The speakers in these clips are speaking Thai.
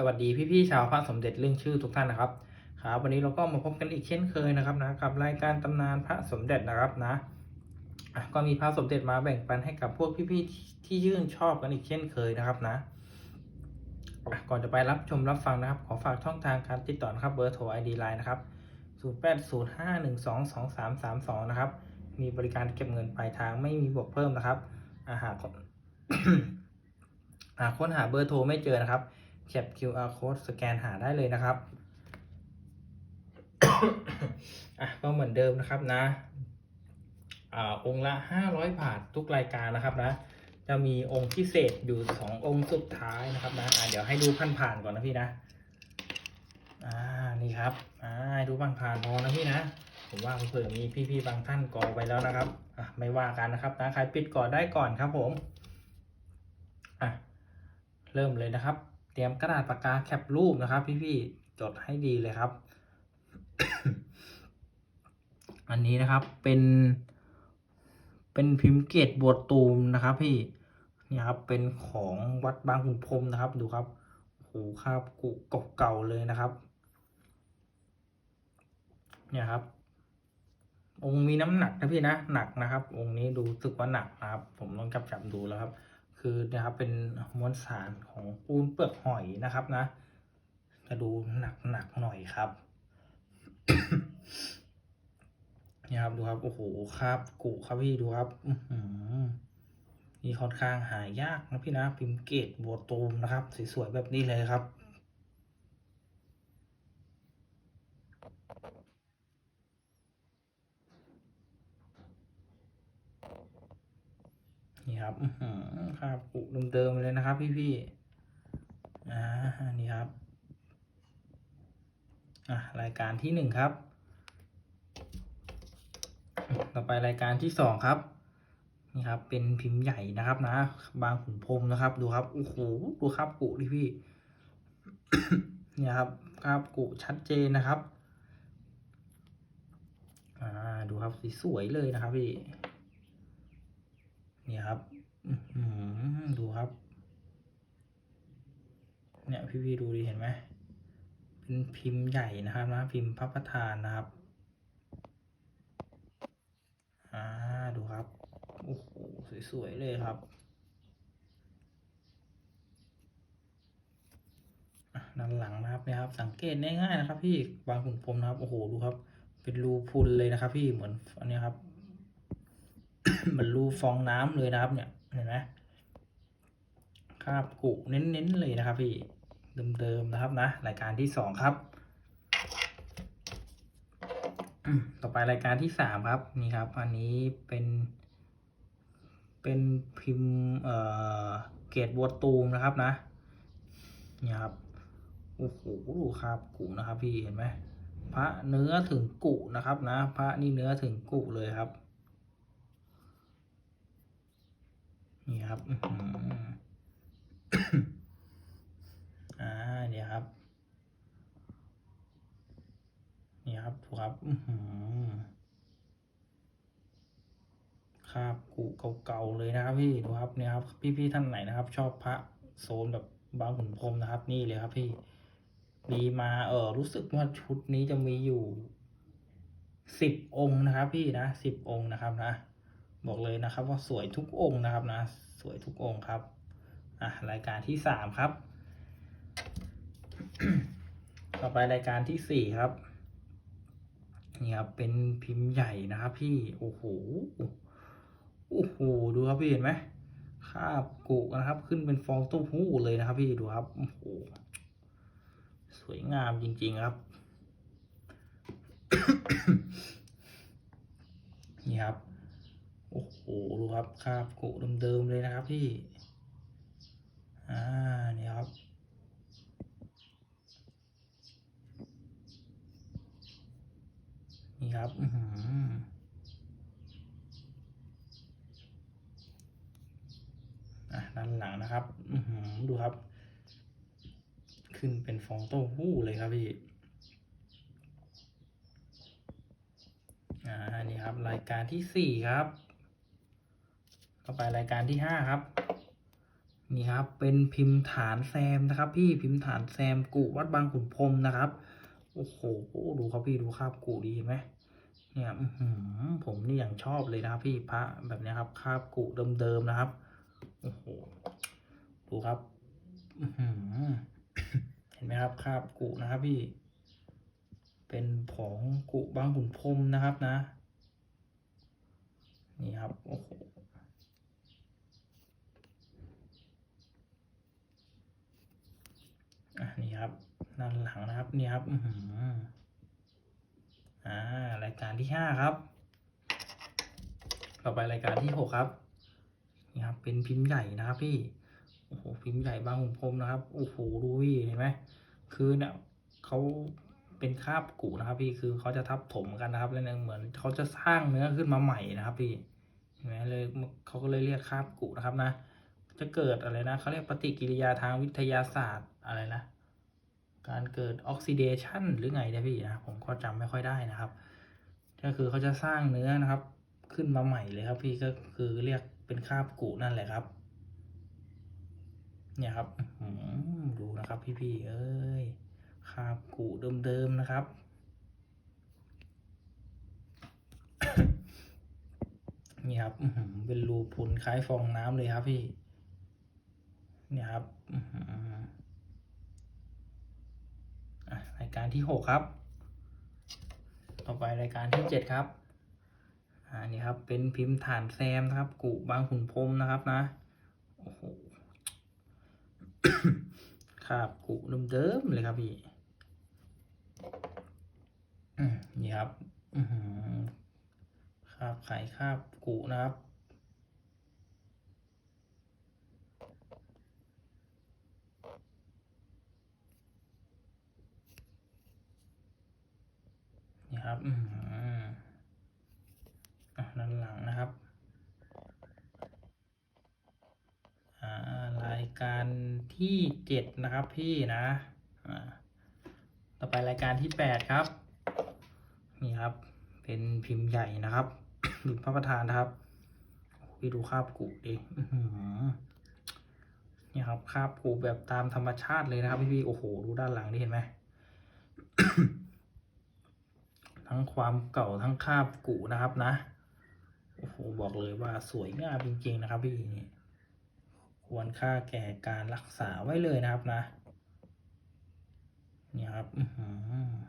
สวัสดีพี่ๆชาวพระสมเด็จเรื่องชื่อทุกท่านนะครับครับวันนี้เราก็มาพบกันอีกเช่นเคยนะครับนะกับรายการตำนานพระสมเด็จนะครับนะก็มีพระสมเด็จมาแบ่งปันให้กับพวกพี่ๆที่ยื่นชอบกันอีกเช่นเคยนะครับนะก่อนจะไปรับชมรับฟังนะครับ ขอฝากช่องทางการติดต่อนะครับเบอร์โทร ID Line นะครับ0805122332นะครับมีบริการเก็บเงินปลายทางไม่มีบวกเพิ่มนะครับอาหารหากค้นหาเบอร์โทรไม่เจอนะครับ แคป QR code สแกนหาได้เลยนะครับ อะก็เหมือนเดิมนะครับนะ อ่าองค์ละ 500 บาททุกรายการนะครับนะ จะมีองค์พิเศษอยู่ 2 องค์สุดท้ายนะครับนะอะเดี๋ยวให้ดูผ่านๆก่อนนะพี่นะ อ่านี่ครับ อ่าให้ดูผ่านพอนะพี่นะผมว่าเผื่อมีพี่ๆบางท่านกอไปแล้วนะครับอะไม่ว่ากันนะครับนะใครปิดก่อนได้ก่อนครับผมอะเริ่มเลยนะครับ ตรียมกระดาษปากกาแคปรูปนะครับ พี่ๆจดให้ดีเลยครับ อันนี้นะครับเป็น เป็นพิมพ์เกตบวชตูมนะครับ พี่นี่ครับเป็นของวัดบางขุนพรมนะครับ ดูครับโอ้โหคราบกุกเก่าเลยนะครับ เนี่ยครับ องค์มีน้ำหนักนะพี่นะหนักนะครับ องค์นี้ดูสึกว่าหนักนะครับ ผมลองจับจับดูแล้วครับ คือนะครับเป็นมวลสารของปูนเปลือกหอยนะครับนะ จะดูหนักหนักหน่อยครับนี่ครับดูครับโอ้โหครับกุครับพี่ดูครับอืนี่ค่อนข้างหายากนะพี่นะพิมพ์เกตบัวตูมนะครับสวยๆแบบนี้เลยครับนี่ครับอื อหือครับปุเดิมๆเลยนะครับ พี่ๆอ่านี่ครับอะรายการที่หนึ่งครับ ต่อไปรายการที่สองครับนี่ครับ เป็นพิมพ์ใหญ่นะครับนะ บางขุนพรมนะครับ ดูครับโอ้โหดูครับกุดิพี่เนี่ยครับครับกุชัดเจนนะครับอ่าดูครับสวยๆเลยนะครับพี่นี่ครับ อืดูครับ เนี่ยพี่ๆดูดิเห็นไหมเป็นพิมพ์ใหญ่นะครับนะพิมพ์พระประธานนะครับอ่าดูครับโอ้โหสวยๆเลยครับด้านหลังนะครับเนี่ยครับ สังเกตง่ายๆนะครับ พี่บางขุนพรมนะครับโอ้โหดูครับ เป็นรูพุนเลยนะครับ พี่เหมือนอันนี้ครับเหมือนรูฟองน้ำเลยนะครับ เนี่ยเห็นไหมคราบกุเน้นๆเลยนะครับ พี่ เดิมๆนะครับนะรายการที่สองครับ ต่อไปรายการที่สามครับนี่ครับ อันนี้เป็น เป็นพิมพ์เอ่อเกรดบัวตูมนะครับนะนี่ครับโอ้โหครับกุนะครับพี่เห็นไหมพระเนื้อถึงกุนะครับนะ พระนี่เนื้อถึงกุเลยครับ นี่ครับ อื้อหือ อ่าเนี่ยครับ นี่ ครับถูกครับอืครับกูเก่าๆเลยนะครับพี่ดูครับเนี่ยครับ พี่ๆท่านไหนนะครับ ชอบพระโซนแบบบางขุนพรมนะครับ นี่เลยครับ พี่มีมาเออรู้สึกว่าชุดนี้จะมีอยู่สิบองค์นะครับ พี่นะสิบองค์นะครับนะบอกเลยนะครับ ว่าสวยทุกองค์นะครับนะ สวยทุกองค์ครับอะรายการที่สามครับ ต่อไปรายการที่สี่ครับ นี่ครับเป็นพิมพ์ใหญ่นะครับพี่โอ้โหโอ้โหดูครับพี่เห็นไหมคาบกุนะครับ ขึ้นเป็นฟองเต้าหู้เลยนะครับ พี่ดูครับโอ้โหสวยงามจริง ๆครับนี่ครับโอ้โหดูครับคาบกุเดิมๆเลยนะครับพี่อ่านี่ครับ นี่ครับอือหืออะด้านหลังนะครับอือหือดูครับ ขึ้นเป็นฟองเต้าหู้เลยครับพี่อ่านี่ครับ รายการที่สี่ครับ ต่อไปรายการที่ห้าครับ นี่ครับ เป็นพิมพ์ฐานแซมนะครับ พี่พิมพ์ฐานแซมกุวัดบางขุนพรหมนะครับ โอ้โหดูครับพี่ดูคาบกุดีเห็นไหมเนี่ยหือผมนี่อย่างชอบเลยนะครับพี่พระแบบนี้ครับคาบกุเดิมๆนะครับโอ้โหดูครับเห็นไหมครับคาบกุนะครับพี่ เป็นของกุบางขุนพรมนะครับนะ นี่ครับโอ้โหอะนี่ครับ ด้านหลังนะครับนี่ครับอืออ่ารายการที่ห้าครับ ต่อไปรายการที่หกครับนี่ครับ เป็นพิมพ์ใหญ่นะครับพี่โอ้โหพิมพ์ใหญ่บางขุนพรมนะครับโอ้โหดูพี่เห็นไหมคือเนี่ยเขาเป็นคาบกุนะครับ พี่คือเขาจะทับถมกันนะครับแล้วเนี่ยเหมือนเขาจะสร้างเนื้อขึ้นมาใหม่นะครับ พี่เห็นไหมเลยเขาก็เลยเรียกคาบกุนะครับนะ จะเกิดอะไรนะเขาเรียกปฏิกิริยาทางวิทยาศาสตร์อะไรนะ การเกิดออกซิเดชันหรือไงนะพี่นะผมก็จำไม่ค่อยได้นะครับ ก็คือเขาจะสร้างเนื้อนะครับ ขึ้นมาใหม่เลยครับพี่ก็คือเรียกเป็นคาบกุนั่นแหละครับ เนี่ยครับดูนะครับพี่ๆเอ้ยคาบกุเดิมๆนะครับนี่ครับเป็นรูพุนคล้ายฟองน้ำเลยครับพี่ เนี่ยครับ รายการที่หกครับ ต่อไปรายการที่เจ็ดครับอ่านี่ครับเป็นพิมพ์ฐานแซมนะครับกุบางขุนพรมนะครับนะโอ้โหครับกุเดิมๆเลยครับพี่นี่ครับคาบไข่คาบกุนะครับ ครับอือหืออะด้านหลังนะครับอ่ารายการที่เจ็ดนะครับพี่นะอ่าต่อไปรายการที่แปดครับ นี่ครับ เป็นพิมพ์ใหญ่นะครับพิมพ์พระประธานนะครับพี่ดูคาบกุดินี่ครับคาบกุแบบตามธรรมชาติเลยนะครับพี่พี่โอ้โห ดูด้านหลังนี่เห็นไหม ทั้งความเก่าทั้งคาบกุนะครับนะ โอ้โห บอกเลยว่าสวยงามจริง ๆ นะครับพี่ควรค่าแก่การรักษาไว้เลยนะครับนะ นี่ครับอือหือ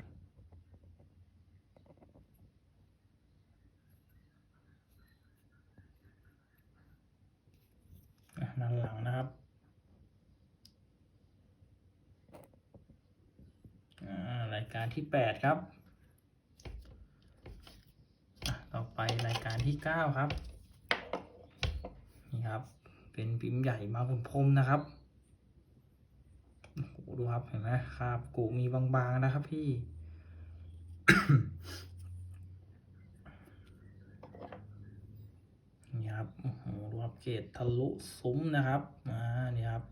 อะด้านหลังนะครับรายการที่แปดครับอะต่อ ไปรายการที่เก้าครับ นี่ครับ เป็นพิมพ์ใหญ่มาคุณพรมนะครับโอ้ดูครับเห็นไหมครับกูมีบางๆนะครับพี่ นี่ครับโอ้โหดูครับเกตทะลุซุ้มนะครับ อ่า นี่ครับ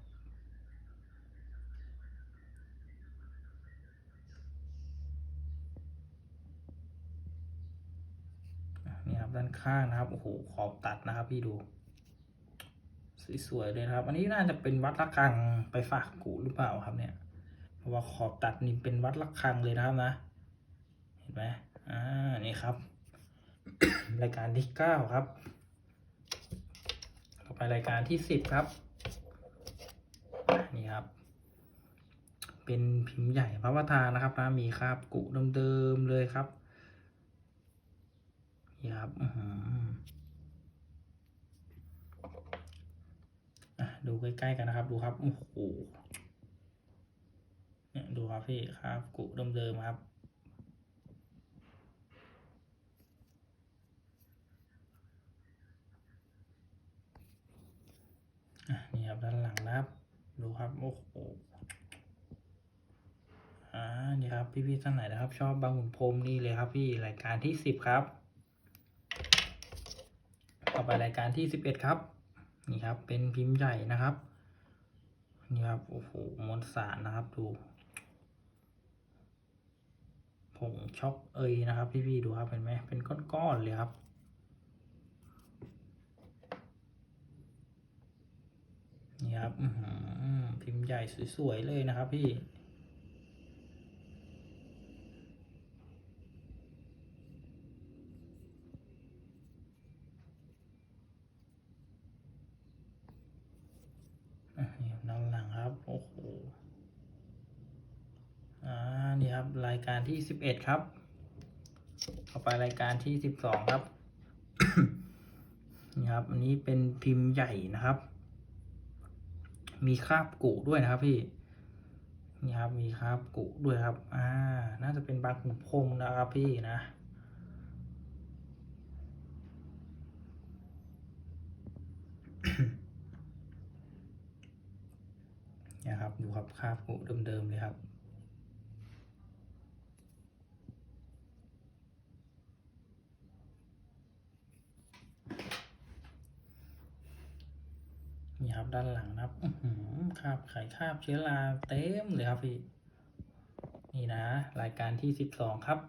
นี่ครับด้าน ข้างนะครับโอ้โหขอบตัดนะครับ พี่ดู สวยๆเลยนะครับ อันนี้น่าจะเป็นวัดระฆังไปฝากกูหรือเปล่าครับเนี่ย เพราะว่าขอบตัดนี่เป็นวัดระฆังเลยนะครับนะ เห็นไหมอ่านี่ครับ รายการที่เก้าครับต่อไปรายการที่สิบครับนี่ครับ เป็นพิมพ์ใหญ่พระประธานนะครับนะมีคราบกุเดิมๆเลยครับ นี่ครับดูใกล้ๆกันนะครับ ดูครับ โอ้โหเนี่ยดูครับพี่ครับกุเดิมๆครับนี่ครับด้านหลังนะครับ ดูครับ โอ้โหอ่านี่ครับ พี่ๆท่านไหนนะครับ ชอบบางขุนพรมนี่เลยครับพี่รายการที่สิบครับ ต่อไปรายการที่สิบเอ็ดครับ นี่ครับ เป็นพิมพ์ใหญ่นะครับ นี่ครับ โอ้โหมวลสารนะครับดูผงช็อกเอยนะครับพี่ๆดูครับเห็นไหมเป็นก้อนๆเลยครับ นี่ครับพิมพ์ใหญ่สวยๆเลยนะครับพี่ อะนี่ครับด้านหลังครับ โอ้โห อ่ ครับ รายการที่สิบเอ็ดครับ ต่อไปรายการที่สิบสองครับ นี่ครับ อันนี้เป็นพิมพ์ใหญ่นะครับ มีคราบกุด้วยนะครับพี่ นี่ครับ มีคราบกุด้วยครับ อ่า น่าจะเป็นบางขุนพรมนะครับพี่นะนี่ครับ ดูครับคราบกุเดิมๆเลยครับ นี่ครับด้านหลังนะครับคราบไข่คราบเชื้อราเต็มเลยครับพี่ นี่นะ รายการที่สิบสองครับ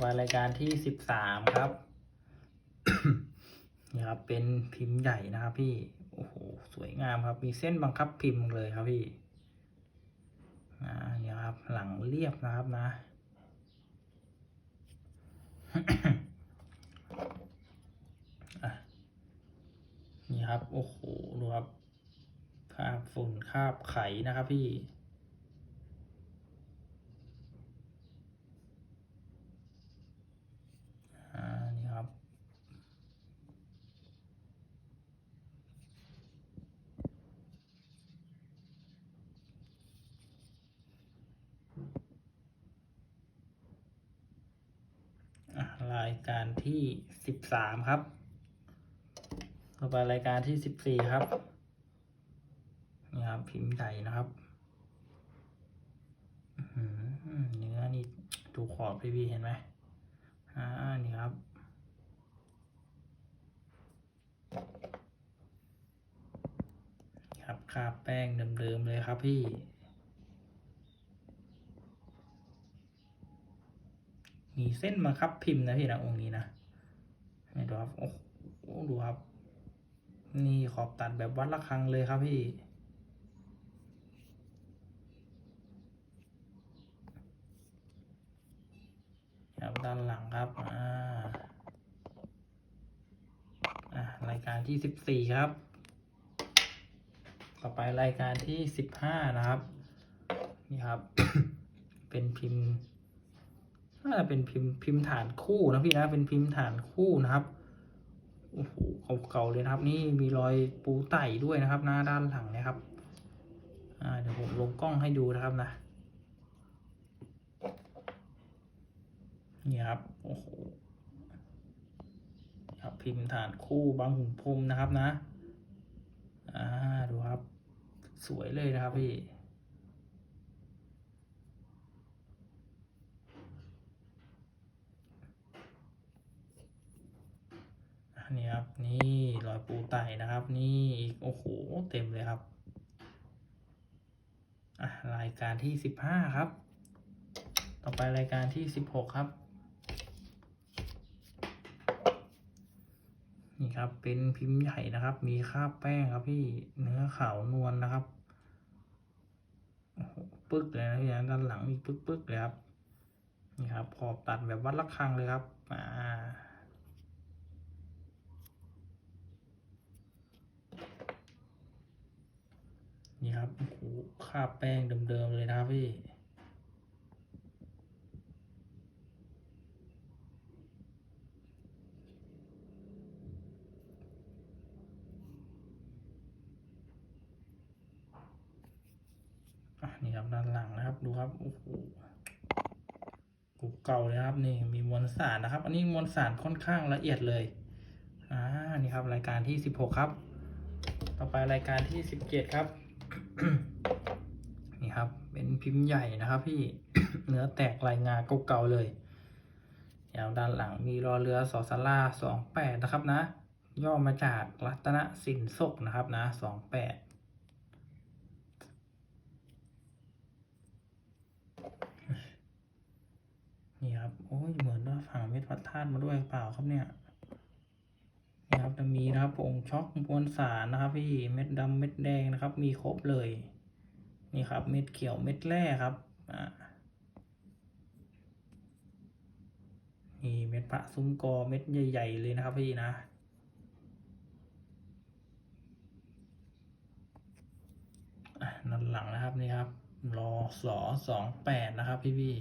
วารายการที่สิบสามครับนี่ครับ เป็นพิมพ์ใหญ่นะครับพี่ โอ้โห สวยงามครับ มีเส้นบังคับพิมพ์เลยครับพี่อ่านี่ครับ หลังเรียบนะครับนะ นี่ครับ โอ้โห ดูครับคาบฝุ่นคาบไขนะครับพี่นี่ครับรายการที่สิบสามครับ ต่อไปรายการที่สิบสี่ครับ นี่ครับพิมพ์ใหญ่นะครับเนื้อนี่ดูขอบพี่พี่เห็นไหมอ่านี่ครับครับคาบแป้งเดิมๆเลยครับพี่มีเส้นบังคับพิมพ์นะพี่นะองค์นี้นะดูครับ โอ้โหดูครับ นี่ขอบตัดแบบวัดระฆังเลยครับพี่ ครับด้านหลังครับ อ่า อะรายการที่สิบสี่ครับ ต่อไปรายการที่สิบห้านะครับ นี่ครับ เป็นพิมพ์น่าจะเป็นพิมพ์พิมพ์ฐานคู่นะพี่นะ เป็นพิมพ์ฐานคู่นะครับ โอ้โห เก่าๆเลยนะครับ นี่มีรอยปูไต่ด้วยนะครับ หน้าด้านหลังนะครับอ่าเดี๋ยวผมลงกล้องให้ดูนะครับนะนี่ครับโอ้โหครับพิมพ์ฐานคู่บางหุ่นพรมนะครับนะ อ่าดูครับ สวยเลยนะครับพี่ อั นนี้ครับ นี่รอยปูไตนะครับ นี่อีกโอ้โหเต็มเลยครับอะรายการที่สิบห้าครับ ต่อไปรายการที่สิบหกครับ นี่ครับเป็นพิมพ์ใหญ่นะครับ มีคราบแป้งครับพี่เนื้อขาวนวลนะครับโอ้โหปึ๊กเลยนะพี่นะด้านหลังมีปึ๊กปึ๊กเลยครับ นี่ครับขอบตัดแบบวัดระฆังเลยครับ อ่า ครับโอ้โหคราบแป้งเดิมๆเลยนะครับพี่นี่ครับด้านหลังนะครับดูครับโอ้โหกุเก่าเลยครับนี่มีมวลสารนะครับ อันนี้มวลสารค่อนข้างละเอียดเลยอ่านี่ครับรายการที่สิบหกครับ ต่อไปรายการที่สิบเจ็ดครับ นี่ครับ เป็นพิมพ์ใหญ่นะครับ พี่เนื้อแตกลายงาเก่าๆเลยยาวด้านหลังมีรอเรือสอสาราสองแปดนะครับนะ ย่อมาจากรัตนสินศกนะครับนะสองแปดนี่ครับ โอ้ยเหมือนว่าฝั่งเม็ดพระธาตุมาด้วยเปล่าครับเนี่ย นี่ครับจะมีนะครับผงช็อกมวลสารนะครับ พี่เม็ดดำเม็ดแดงนะครับ มีครบเลย นี่ครับ เม็ดเขียวเม็ดแร่ครับอ่านี่เม็ดพระซุ้มกอเม็ดใหญ่ ๆ เลยนะครับพี่นะนั่นหลังนะครับนี่ครับรอสอสองแปดนะครับ พี่พี่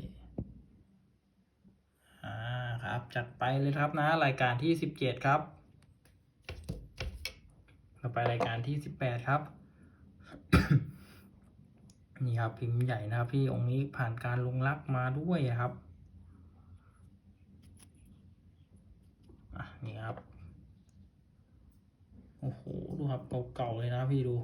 อ่าครับ จัดไปเลยครับนะ รายการที่สิบเจ็ดครับ ต่อไปรายการที่สิบแปดครับ นี่ครับพิมพ์ใหญ่นะครับ พี่องค์นี้ผ่านการลงรักมาด้วยครับนี่ครับ โอ้โห ดูครับเก่าๆเลยนะพี่ดู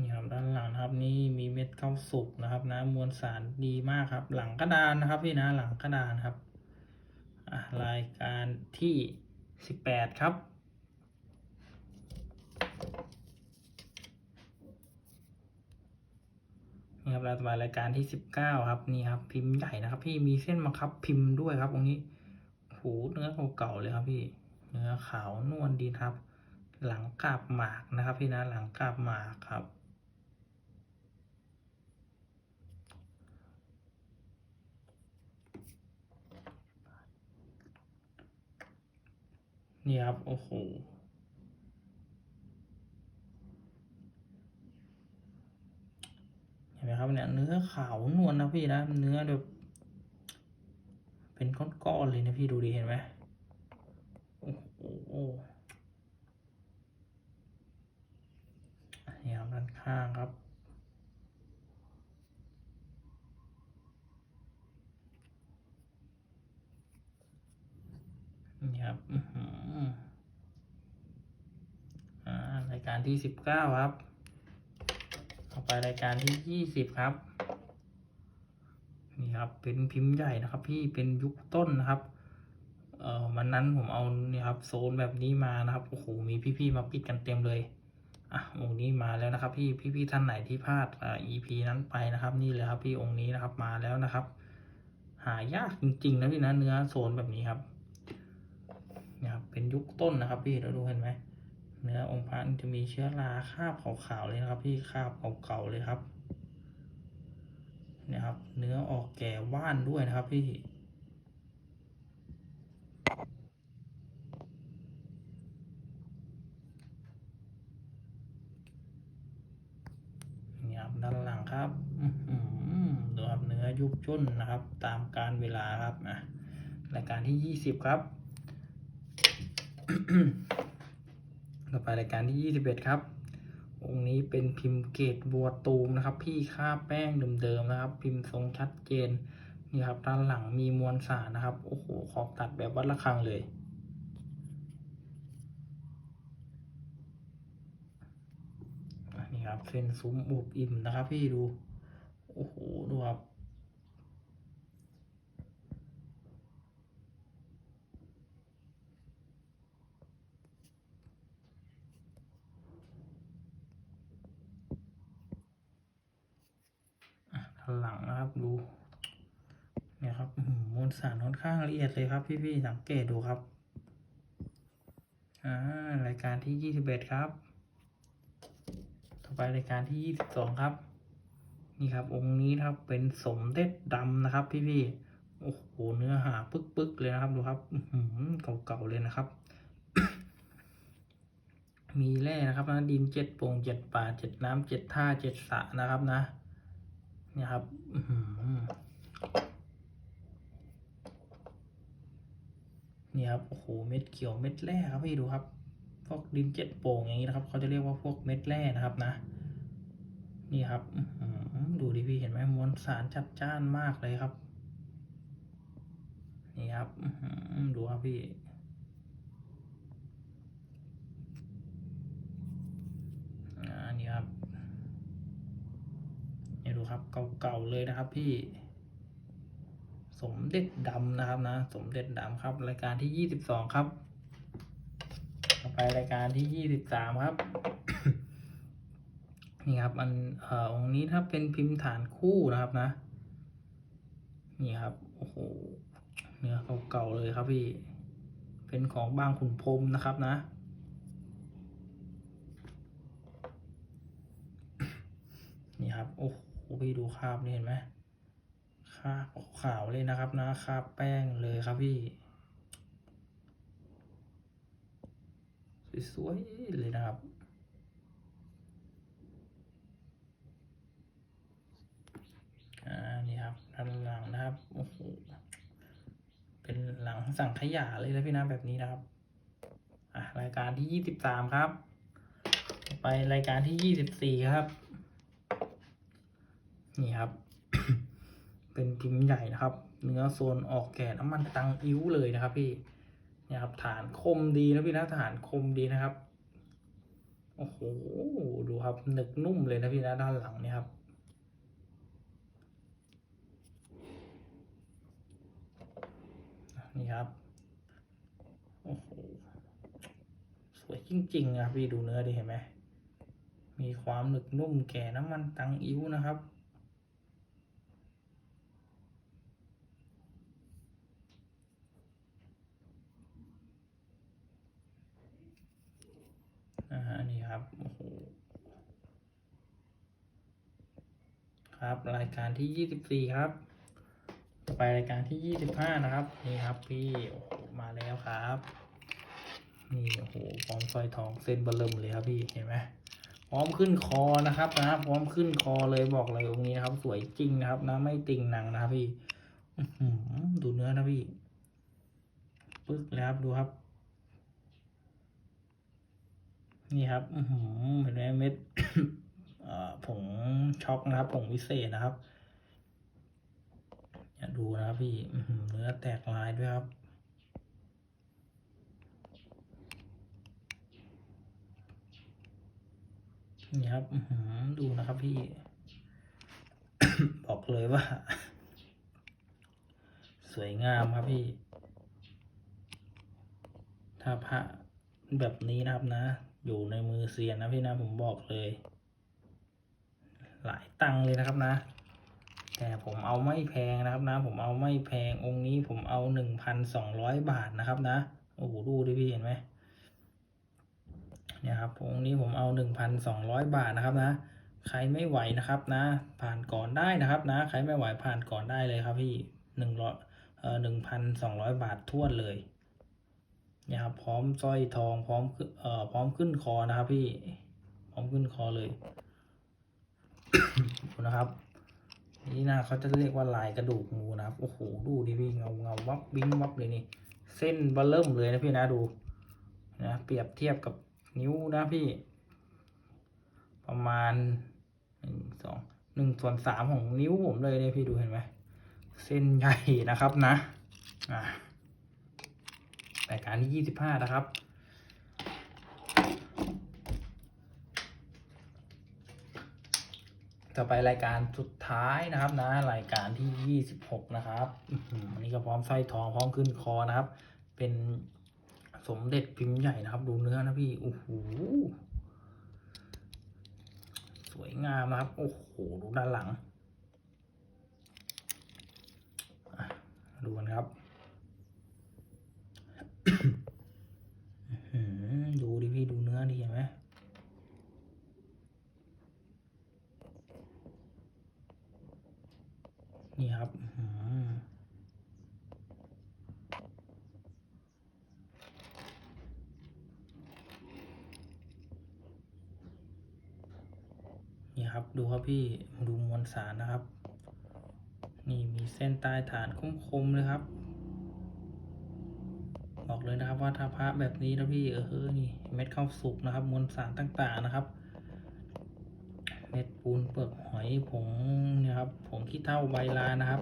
นี่ครับด้านหลังนะครับนี่มีเม็ดข้าวสุกนะครับนะมวลสารดีมากครับ หลังกระดานนะครับพี่นะหลังกระดานครับรายการที่สิบแปดครับนี่ครับรายต่อไปรายการที่สิบเก้าครับนี่ครับ พิมพ์ใหญ่นะครับ พี่มีเส้นบังคับพิมพ์ด้วยครับตรงนี้โอ้โหเนื้อเก่าๆเลยครับพี่ เนื้อขาวนวลดีครับ หลังกาบหมากนะครับ พี่นะหลังกาบหมากครับ นี่ครับ โอ้โหเห็นไหมครับเนี่ยเนื้อขาวนวลนะพี่นะเนื้อแบบเป็นก้อนๆเลยนะพี่ดูดิเห็นไหมโอ้โหนี่ครับด้านข้างครับ นี่ครับอ่ารายการที่สิบเก้าครับต่อไปรายการที่ยี่สิบครับ นี่ครับ เป็นพิมพ์ใหญ่นะครับ พี่เป็นยุคต้นนะครับ เอ่อวันนั้นผมเอาเนี่ยครับ โซนแบบนี้มานะครับโอ้โหมีพี่ๆมาปิดกันเต็มเลยอะองค์นี้มาแล้วนะครับ พี่พี่ๆท่านไหนที่พลาดอ่า EP นั้นไปนะครับ นี่เลยครับ พี่องค์นี้นะครับมาแล้วนะครับ หายากจริงๆนะพี่นะเนื้อโซนแบบนี้ครับ ยุคต้นนะครับ พี่เราดูเห็นไหมเนื้อองค์พระจะมีเชื้อราคราบขาวๆเลยนะครับ พี่คราบเก่าๆเลยครับเนี่ยครับ เนื้อออกแก่ว่านด้วยนะครับพี่นี่ครับด้านหลังครับดูครับเนื้อยุบย่นนะครับ ตามการเวลาครับอะรายการที่ยี่สิบครับ ต่อไปรายการที่ยี่สิบเอ็ดครับ องค์นี้เป็นพิมพ์เกตบัวตูมนะครับ พี่ค่าแป้งเดิมๆนะครับ พิมพ์ทรงชัดเจนนี่ครับด้านหลังมีมวลสารนะครับ โอ้โห ขอบตัดแบบวัดระฆังเลยนี่ครับเส้นซุ้มอุบอิ่มนะครับ พี่ดู โอ้โห ดูครับอะด้านหลังนะครับดู เนี่ยครับอื้อหือมวล สารค่อนข้างละเอียดเลยครับ พี่ๆสังเกตดูครับอ่ารายการที่ยี่สิบเอ็ดครับ ต่อไปรายการที่ยี่สิบสองครับ นี่ครับ องค์นี้ครับเป็นสมเด็จดำนะครับ พี่ๆโอ้โหเนื้อหาปึกๆเลยนะครับดูครับหือเก่าๆเลยนะครับ มีแร่นะครับนะดินเจ็ดโป่งเจ็ดป่าเจ็ดน้ำเจ็ดท่าเจ็ดสระนะครับนะนี่ครับ อื้อหือเนี่ครับโอ้โหเม็ดเขียวเม็ดแร่ครับพี่ดูครับ พวกดินเจ็ดโป่งอย่างนี้นะครับเขาจะเรียกว่าพวกเม็ดแร่นะครับนะ นี่ครับดูดิพี่เห็นไหมมวลสารจัดจ้านมากเลยครับ นี่ครับดูครับพี่อ่านี่ครับนี่ดูครับเก่าๆเลยนะครับพี่ สมเด็จดำนะครับนะ สมเด็จดำครับ รายการที่ยี่สิบสองครับ ต่อไปรายการที่ยี่สิบสามครับ นี่ครับอันเอ่อองค์นี้ถ้าเป็นพิมพ์ฐานคู่นะครับนะ นี่ครับโอ้โหเนื้อเก่าๆเลยครับพี่ เป็นของบางขุนพรมนะครับนะนี่ครับ โอ้โหพี่ดูคราบนี่เห็นไหม คราขาวเลยนะครับนะคราบแป้งเลยครับพี่ สวยๆเลยนะครับอ่านี่ครับด้านหลังนะครับโอ้โหเป็นหลังสั่งขยะเลยนะพี่นะแบบนี้นะครับอะรายการที่ยี่สิบสามครับ ไปรายการที่ยี่สิบสี่ครับ นี่ครับ เป็นพิมพ์ใหญ่นะครับ เนื้อโซนออกแก่น้ำมันตังอิ้วเลยนะครับ พี่เนี่ยครับฐานคมดีนะพี่นะฐานคมดีนะครับโอ้โหดูครับหนึกนุ่มเลยนะพี่นะด้านหลังเนี่ยครับนี่ครับโอ้โหสวยจริงๆนะครับพี่ดูเนื้อดิเห็นไหมมีความหนึกนุ่มแก่น้ำมันตังอิ้วนะครับานี่ครับโอ้โหครับ รายการที่ยี่สิบสี่ครับ ต่อไปรายการที่ยี่สิบห้านะครับ นี่ครับพี่โอ้โหมาแล้วครับ นี่โอ้โหพร้อมสร้อยทองเส้นเบลเริ่มเลยครับพี่เห็นไหมพร้อมขึ้นคอนะครับนะพร้อมขึ้นคอเลยบอกเลยองค์นี้นะครับ สวยจริงนะครับนะไม่ติงหนังนะครับพี่ดูเนื้อนะพี่ปึ๊กแล้วครับดูครับ นี่ครับอือหือเห็นไหมเม็ดผงช็อกนะครับผงวิเศษนะครับอย่าดูนะครับพี่อื้อหือเนื้อแตกลายด้วยครับนี่ครับอื้อหือดูนะครับพี่ บอกเลยว่า สวยงามครับพี่ ถ้าพระแบบนี้นะครับนะ อยู่ในมือเซียนนะพี่นะผมบอกเลย หลายตังเลยนะครับนะ แต่ผมเอาไม่แพงนะครับนะ ผมเอาไม่แพงองค์นี้ผมเอาหนึ่งพันสองร้อยบาทนะครับนะโอ้โหดูดิพี่เห็นไหมเนี่ยครับองค์นี้ผมเอาหนึ่งพันสองร้อยบาทนะครับนะใครไม่ไหวนะครับนะ ผ่านก่อนได้นะครับนะ ใครไม่ไหวผ่านก่อนได้เลยครับพี่หนึ่งร้อยเอ่อหนึ่งพันสองร้อยบาททวนเลย เนี่ยครับพร้อมสร้อยทองพร้อมเอ่อพร้อมขึ้นคอนะครับพี่พร้อมขึ้นคอเลยดูนะครับ นี่นะเขาจะเรียกว่าลายกระดูกงูนะครับโอ้โหดูดิพี่เงาเงาวับบิ้งวับเลยนี่ เส้นเบลเริ่มเลยนะพี่นะดูนะเปรียบเทียบกับนิ้วนะพี่ ประมาณหนึ่งสองหนึ่งส่วนสามของนิ้วผมเลยเนี่ยพี่ดูเห็นไหมเส้นใหญ่นะครับนะอะ รายการที่ยี่สิบห้านะครับ ต่อไปรายการสุดท้ายนะครับนะ รายการที่ยี่สิบหกนะครับอันนี้ก็พร้อมไส้ทองพร้อมขึ้นคอนะครับ เป็นสมเด็จพิมพ์ใหญ่นะครับ ดูเนื้อนะพี่ โอ้โห สวยงามนะครับ โอ้โห ดูด้านหลัง ดูกันครับ ดูดิพี่ดูเนื้อดิเห็นไหมนี่ครับนี่ครับดูครับพี่ดูมวลสารนะครับ นี่มีเส้นใต้ฐานคมๆเลยครับ บอกเลยนะครับว่าถ้าพระแบบนี้นะพี่เออเฮ้ยนี่เม็ดข้าวสุกนะครับ มวลสารต่าง ๆนะครับ เม็ดปูนเปลือกหอยผงเนี่ยครับผงขี้เถ้าใบลานะครับ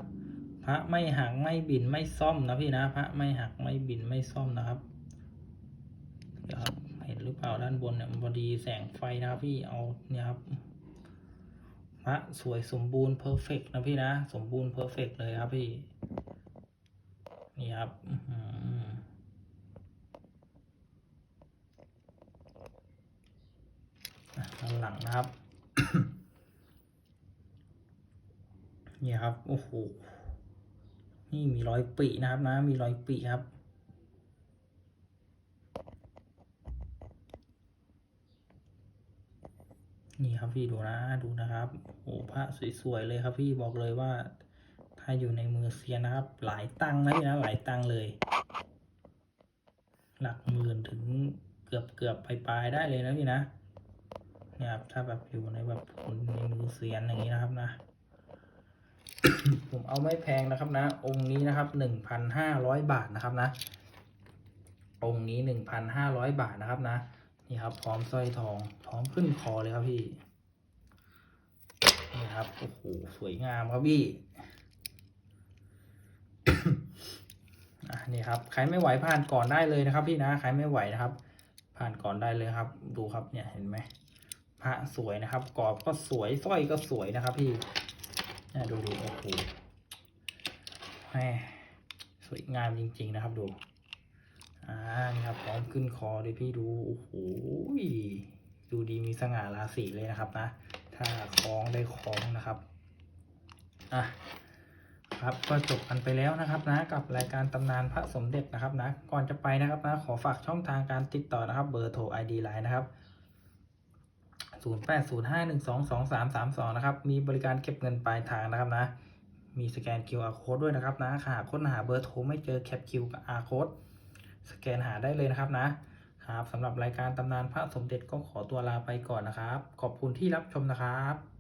พระไม่หักไม่บินไม่ซ่อมนะพี่นะพระไม่หักไม่บินไม่ซ่อมนะครับเดี๋ยวครับเห็นหรือเปล่าด้านบนเนี่ยพอดีแสงไฟนะครับพี่เอาเนี่ยครับพระสวยสมบูรณ์เพอร์เฟกนะพี่นะ สมบูรณ์เพอร์เฟกเลยครับพี่ นี่ครับ ด้านหลังนะครับนี่ครับ โอ้โห นี่มีร้อยปีนะครับนะ มีร้อยปีครับนี่ครับพี่ดูนะดูนะครับโอ้พระสวยๆเลยครับพี่บอกเลยว่า ถ้าอยู่ในมือเซียนะครับ หลายตังนะยนะหลายตังเลย หลักหมื่นถึงเกือบเกือบปลายปลายได้เลยนะพี่นะ นี่ยครับ ถ้าแบบอยู่ในแบบคนในมือเซียนอย่างนี้นะครับนะ ผมเอาไม่แพงนะครับนะ องค์นี้นะครับหนึ่งพันห้าร้อยบาทนะครับนะ องค์นี้หนึ่งพันห้าร้อยบาทนะครับนะ นี่ครับ พร้อมสร้อยทอง พร้อมขึ้นคอเลยครับพี่ นี่ครับ โอ้โห สวยงามครับพี่อะนี่ครับ ใครไม่ไหวผ่านก่อนได้เลยนะครับ พี่นะ ใครไม่ไหวนะครับผ่านก่อนได้เลยครับ ดูครับเนี่ยเห็นไหม พระสวยนะครับ กรอบก็สวยสร้อยก็สวยนะครับพี่นี่ดูดูโอ้โหแหมสวยงามจริง ๆ นะครับดูอ่านี่ครับพร้อมขึ้นคอเลยพี่ดูโอ้โหดูดีมีสง่าราศีเลยนะครับนะ ถ้าคล้องได้คล้องนะครับอะครับก็จบกันไปแล้วนะครับนะกับรายการตำนานพระสมเด็จนะครับนะก่อนจะไปนะครับนะขอฝากช่องทางการติดต่อนะครับเบอร์โทร ID ไลน์นะครับ 0805122332 นะครับ มีบริการเก็บเงินปลายทางนะครับนะ มีสแกน QR code ด้วยนะครับนะหากค้นหาเบอร์โทรไม่เจอแคปคิว QR code สแกนหาได้เลยนะครับนะครับสำหรับรายการตำนานพระสมเด็จก็ขอตัวลาไปก่อนนะครับ ขอบคุณที่รับชมนะครับ